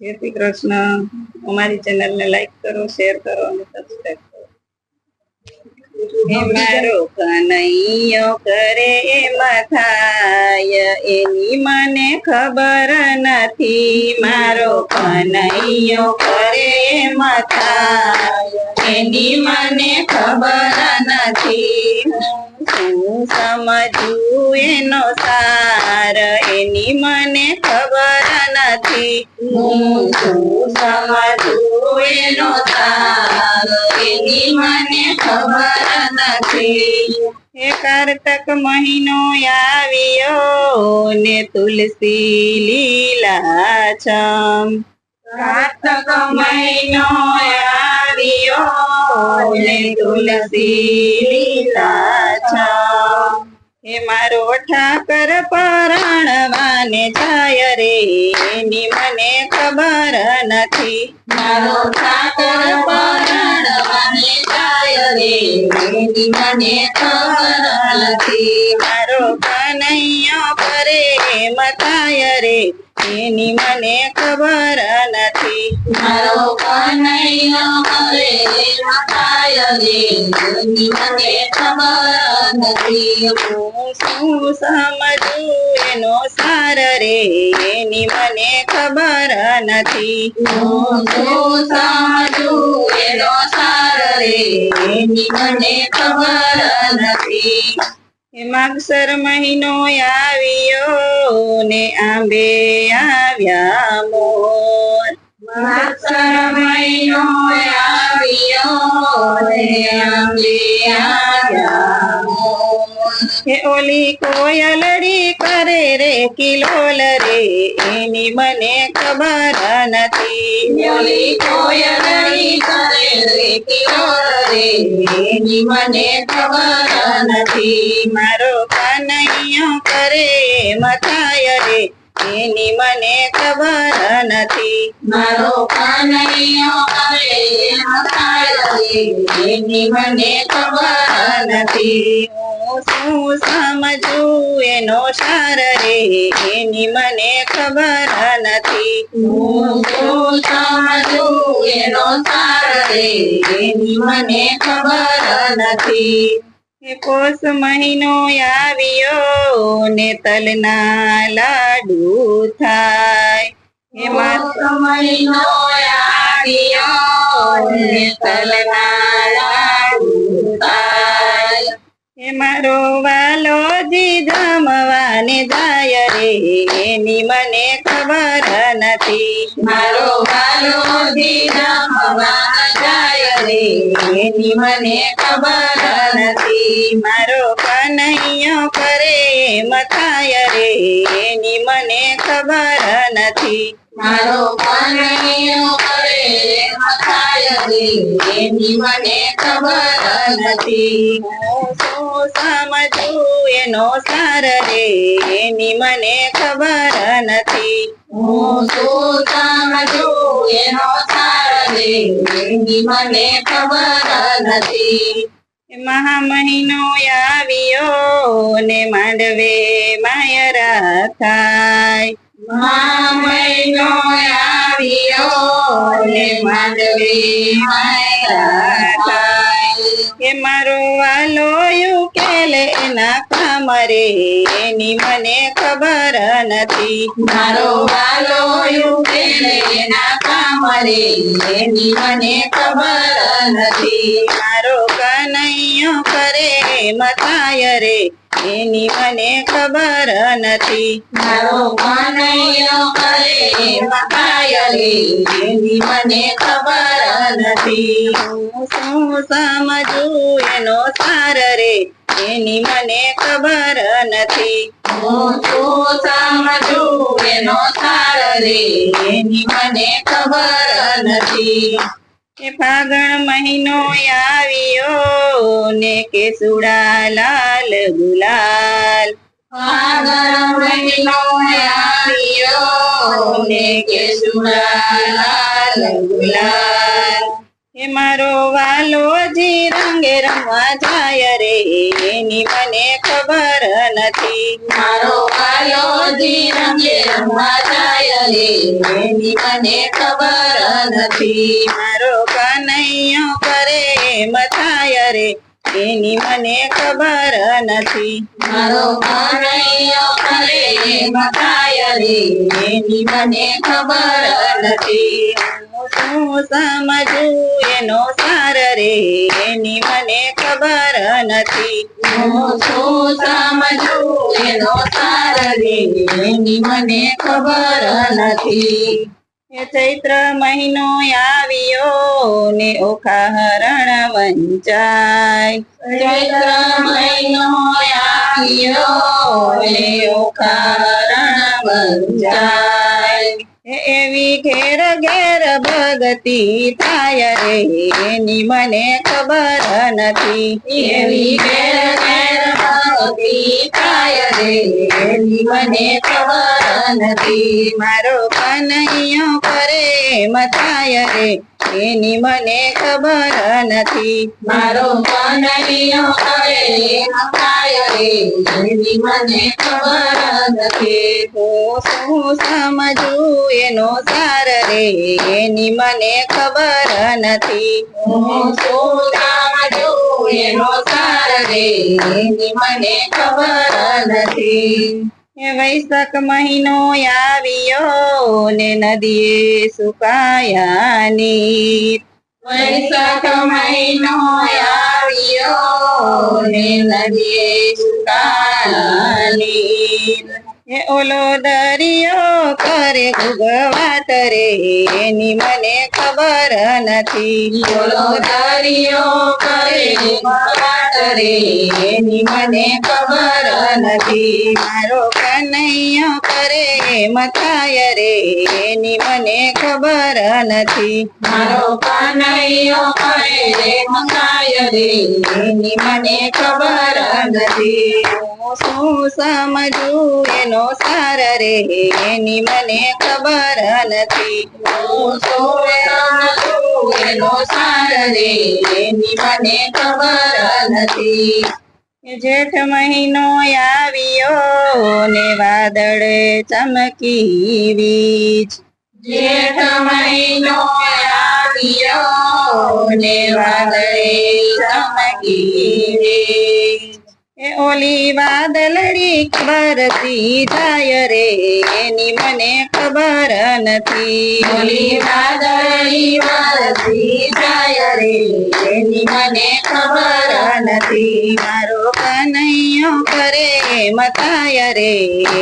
જય શ્રી કૃષ્ણ. અમારી ચેનલને લાઈક કરો શેર કરો અને સબસ્ક્રાઈબ કરો. મારો કનૈયો કરે મથાય થાય એની મને ખબર નથી. મારો કનૈયો કરે મથાય, એની મને ખબર નથી. હું સમજુ એનો સાર, એની મને ખબર નથી. હું મને ખબર નથી. હે કારતક મહિનો આવ્યો ને તુલસી લીલા છમ. કારતક મહિનો આવ્યો ને તુલસી લીલા છમ. હે મારો ઠાકર પરણવાને જાય રે એની મને ખબર નથી. મારો ઠાકર પરણવાને જાય રે એની મને ખબર નથી. મારો કનૈયો પરે મતાય રે એની મને ખબર નથી. મારો કનૈયો કરે મતાય રે એની મને ખબર નથી. હું શું સમજું એનો સાર રે એની મને ખબર નથી. હું શું સમજું એનો સાર રે એની મને ખબર નથી. માગસર મહિનો આવ્યો ને આંબે આવ્યા મોર. માગસર મહિનો આવ્યો ને આંબે આવ્યા હે ઓલી કોયલડી કરે રે કિલોલ રે એની મને ખબર નથી. ઓલી કોયલડી કરે રે કિલોલ રે એની મને ખબર નથી. મારો કનૈયો કરે મથાય રે એની મને ખબર નથી. મારો કનૈયો કરે મથાય રે એની મને ખબર નથી. હું શું સમજું એનો સાર રે એની મને ખબર નથી. હું શું સમજું એનો સાર રે એની મને ખબર નથી. પોષ મહિનો આવ્યો ને તલના લાડુ થાય. એમાં મહિનો આવ્યો ને તલના લાડુ થાય. હે મારો વાલો જી જમવાને જાય રે એની મને ખબર નથી. મારો જી જાય રે એની મને ખબર નથી. મારો કનૈયો કરે મથાય રે એની મને ખબર નથી. મારો કનૈયો કરે રે એની મને ખબર નથી. સમજુ એનો સાર રે, એની મને ખબર નથી. હું શું એનો સાર મને ખબર નથી. મહા મહિનો આવ્યો ને માંડવે માયરા થાય. મહા મહિનો આવ્યો ને માંડવે કે મારો વાલો યુકેલે એના કામ રે એની મને ખબર નથી. મારો વાલો યુકેલે એના કામ રે એની મને ખબર નથી. મારો કનૈયો કરે મતાય રે એની મને ખબર નથી. મારો કનૈયો કરે મથાય એની મને ખબર નથી. હું શું સમજું એનો સાર રે? એની મને ખબર નથી. હું શું સમજું એનો સાર રે? એની મને ખબર નથી. કે ફાગણ મહિનો આવ્યો ને કેસુડા લાલ ગુલાલ. ફાગણ મહિનો આવ્યો ને કેસુડા લાલ ગુલાલ. એ મારો વાલોજી રંગે રમવા જાય રે એની મને ખબર નથી. મારો વાલોજી રંગે રમવા જાય રે એની મને ખબર નથી. મારો કનૈયો કરે એમ થાય રે એની મને ખબર નથી. મારો કનૈયો કરે એમ થાય રે એની મને ખબર નથી. હું શું સમજું એનો સાર રે એની મને ખબર નથી. હું શું સમજું એનો સાર રે એની મને ખબર નથી. એ ચૈત્ર મહિનો આવ્યો ને ઓખા હરણ વંચાય. ચૈત્ર મહિનો આવ્યો ને ઓખા હરણ વંચાય. એવી ઘેર ઘેર ભગતિ થાય રે એની મને ખબર નથી એવી ઘેર ઘેર મારો કનૈયો કરે મથાય રે, એની મને ખબર નથી. મારો કનૈયો કરે એમ રે, એની મને ખબર નથી. હું શું સમજું એનો સાર રે, એની મને ખબર નથી. હું શું સમજું એનો તારે મને ખબર નથી. એ વૈશાખ મહિનો આવ્યો ને નદીએ સુકાયા નીર વૈશાખ મહિનો આવ્યો ને નદીએ સુકાની એ ઓલો દરિયો કરે ગુગવાટ રે, એની મને ખબર નથી. ઓલો દરિયો કરે વાત રે, એની મને ખબર નથી મારો કનૈયા કરે મથાય થાય રે એની મને ખબર નથી. મારો કનૈયો કરે મથાય રે એની મને ખબર નથી. શું સમજું એનો સાર રે એની મને ખબર નથી. હું શું સમજું એનો સાર રે એની મને ખબર નથી. જેઠ મહિનો આવ્યો ને વાદળ ચમકી વીજ જેઠ મહિનો આવ્યો ને વાદળે ચમકી રે. ઓલી વાદળડી વરસી જાય રે એની મને ખબર નથી. ઓલી વાદળી વરસી જાય રે એની મને ખબર નથી. મારો કનૈયો કરે મતાય રે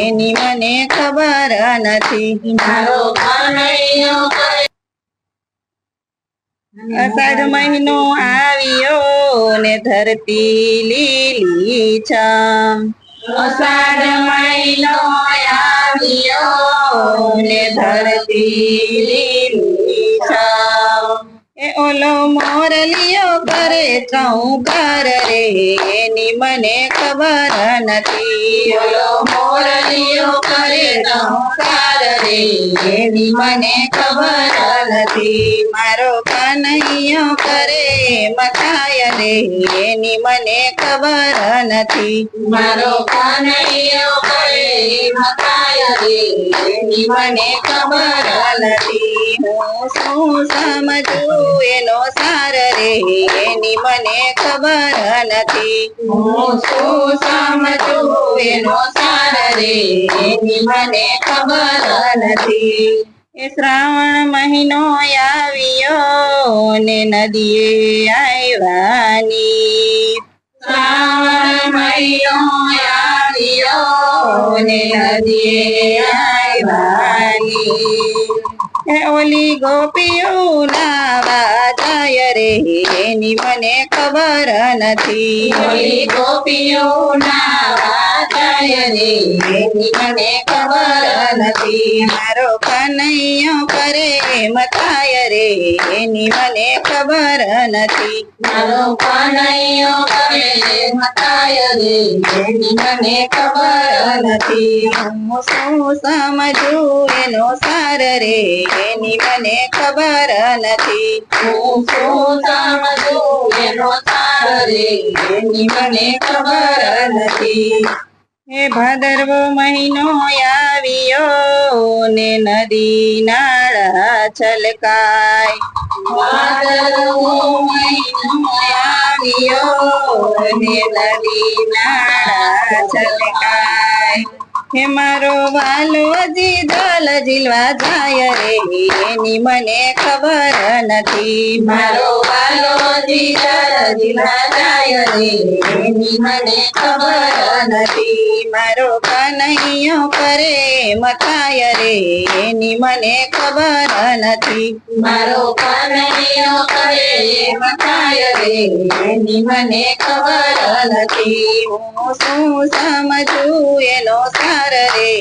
એની મને ખબર નથી. મારો કનૈયો કરે અષાઢ મહિનો આવ્યો ને ધરતી લીલી છમ અષાઢ મહિનો આવ્યો ને ધરતી લીલી છમ. એ ઓલો મોરલીઓ કરે ચૌકાર રે, એની મને ખબર નથી બોલો મોરલીઓ કરે નમસ્કાર રે એવી મને ખબર નથી મારો કનૈયો કરે મથાય રે એની મને ખબર નથી મારો કનૈયો કરે મકાય રે એની મને ખબર નથી હું શું સમજું એનો સાર રે એની મને ખબર નથી હું શું સમજું એનો સાર મને ખબર નથી. એ શ્રાવણ મહિનો આવ્યો ને નદીએ આવ્યાની શ્રાવણ મહિનો આવ્યો ને નદીએ આવ્યાની ઓલી ગોપીઓ નાવા જાય રે એની મને ખબર નથી. મને ખબર નથી. મારો કનૈયો કરે મથાય રે એની મને ખબર નથી. મારો કનૈયો કરે મતાય રે એની મને ખબર નથી. હું શું સમજું એનો સાર રે એની મને ખબર નથી. હું એની મને ખબર નથી હે ભાદરવો મહિનો આવ્યો ને નદી નાળા છલકાય. ભાદરવો મહિનો આવ્યો ને નદી નાળા છલકાય. હે મારો વાલો હજી જીલવા જાય રે. એની મને ખબર નથી. મારો વાલો જીગર જીલવા જાય રે. એની મને ખબર નથી. મારો કનૈયો કરે મથાય રે. એની મને ખબર નથી. મારો કનૈયો કરે મકાય રે. એની મને ખબર નથી. હું શું સમજું એનો સાર રે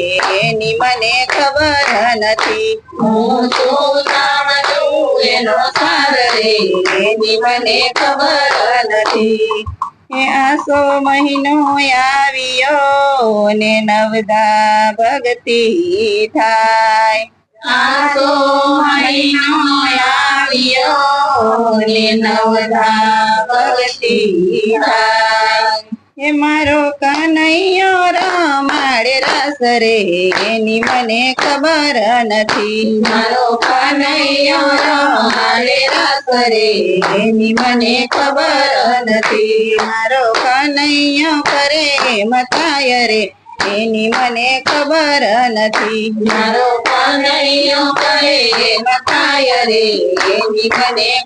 ખબર નથી. હું શું સમજું, એનો સાર રે, એની મને ખબર નથી. આસો મહિનો આવ્યો, ને નવદા ભક્તિ થાય. આસો મહિનો આવ્યો, ને નવધા ભક્તિ થાય. હે મારો કનૈયો રમાડે રસ રે એની મને ખબર નથી. મારો કનૈયો રમાડે રસ રે એની મને ખબર નથી. મારો કનૈયો કરે મતાય રે એની મને ખબર નથી. મારો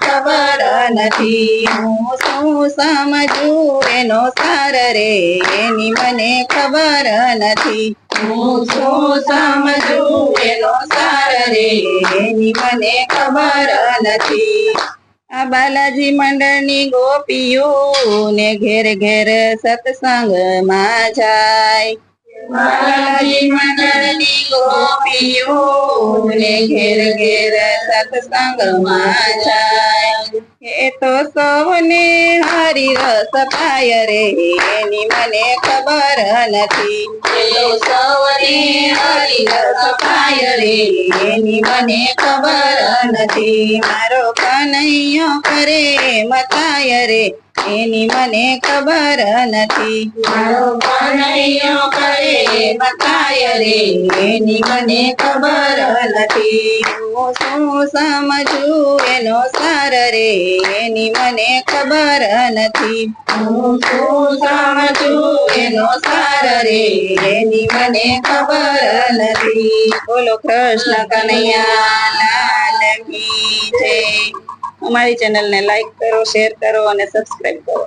ખબર નથી હું શું સમજું એનો સાર રે એની મને ખબર નથી હું શું સમજુ એનો સાર રે એની મને ખબર નથી આ બાલાજી મંડળની ગોપીઓ ને ઘેર ઘેર સત્સંગમાં જાય. બાલાજી મંડળની ગોપીઓ ને ઘેર ઘેર સત્સંગમાં જાય. એ તો સૌને હરી રસ પાય રે, એની મને ખબર નથી. પેલો સૌને હરિ રસ પાય રે, એની મને ખબર નથી. મારો કનૈયો કરે મતાય રે એની મને ખબર નથી. મારો કનૈયો કરે મતાય રે એની મને ખબર નથી. હું શું સમજું એનો સાર રે એની મને ખબર નથી. હું શું સમજું એનો સાર રે એની મને ખબર નથી. બોલો કૃષ્ણ કનૈયા લાલ કી જય. અમારી ચેનલને લાઈક કરો શેર કરો અને સબસ્ક્રાઈબ કરો.